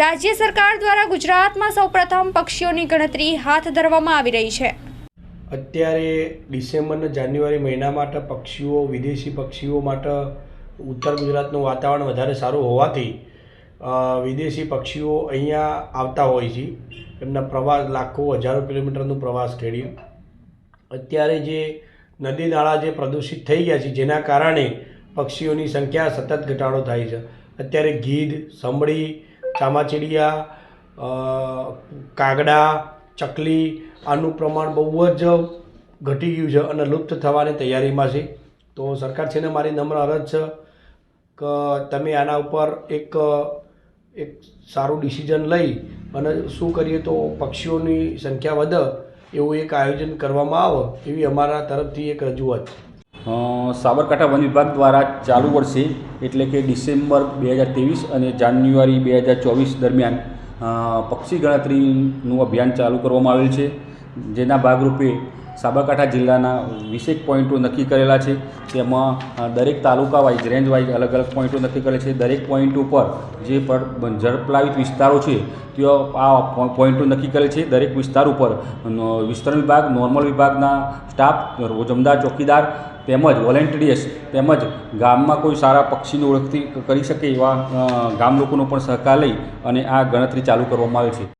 રાજ્ય સરકાર દ્વારા ગુજરાતમાં સૌપ્રથમ પક્ષીઓની ગણતરી હાથ ધરવામાં આવી રહી છે. અત્યારે ડિસેમ્બરને જાન્યુઆરી મહિના માટે પક્ષીઓ, વિદેશી પક્ષીઓ માટે ઉત્તર ગુજરાતનું વાતાવરણ વધારે સારું હોવાથી વિદેશી પક્ષીઓ અહીંયા આવતા હોય છે. એમના પ્રવાસ, લાખો, હજારો કિલોમીટરનું પ્રવાસ ખેડી અત્યારે જે નદી નાળા જે પ્રદૂષિત થઈ ગયા છે, જેના કારણે પક્ષીઓની સંખ્યા સતત ઘટાડો થાય છે. અત્યારે ગીધ, સંભળી ચામાચીડિયા કાગડા, ચકલી, આનું પ્રમાણ બહુ જ ઘટી ગયું છે અને લુપ્ત થવાની તૈયારીમાં છે. તો સરકાર છે ને મારી નમ્ર અરજ છે કે તમે આના ઉપર એક એક સારું ડિસિઝન લઈ અને શું કરીએ તો પક્ષીઓની સંખ્યા વધે એવું એક આયોજન કરવામાં આવે એવી અમારા તરફથી એક રજૂઆત છે. સાબરકાંઠા વન વિભાગ દ્વારા ચાલુ વર્ષે એટલે કે ડિસેમ્બર બે હજાર ત્રેવીસ અને જાન્યુઆરી બે હજાર ચોવીસ દરમિયાન પક્ષી ગણતરીનું અભિયાન ચાલુ કરવામાં આવેલ છે. જેના ભાગરૂપે સાબરકાંઠા જિલ્લાના વીસેક પોઈન્ટો નક્કી કરેલા છે. તેમાં દરેક તાલુકા વાઇઝ, રેન્જ વાઇઝ અલગ અલગ પોઈન્ટો નક્કી કરેલા છે. દરેક પોઈન્ટ ઉપર જે પર જળપ્લાવિત વિસ્તારો છે ત્યાં આ પોઈન્ટો નક્કી કરેલ છે. દરેક વિસ્તાર ઉપર વિસ્તરણ વિભાગ, નોર્મલ વિભાગના સ્ટાફ, રોજમદાર, ચોકીદાર તેમજ વોલેન્ટિયર્સ તેમજ ગામમાં કોઈ સારા પક્ષીની ઓળખતી કરી શકે એવા ગામ લોકોનો પણ સહકાર લઈ અને આ ગણતરી ચાલુ કરવામાં આવે છે.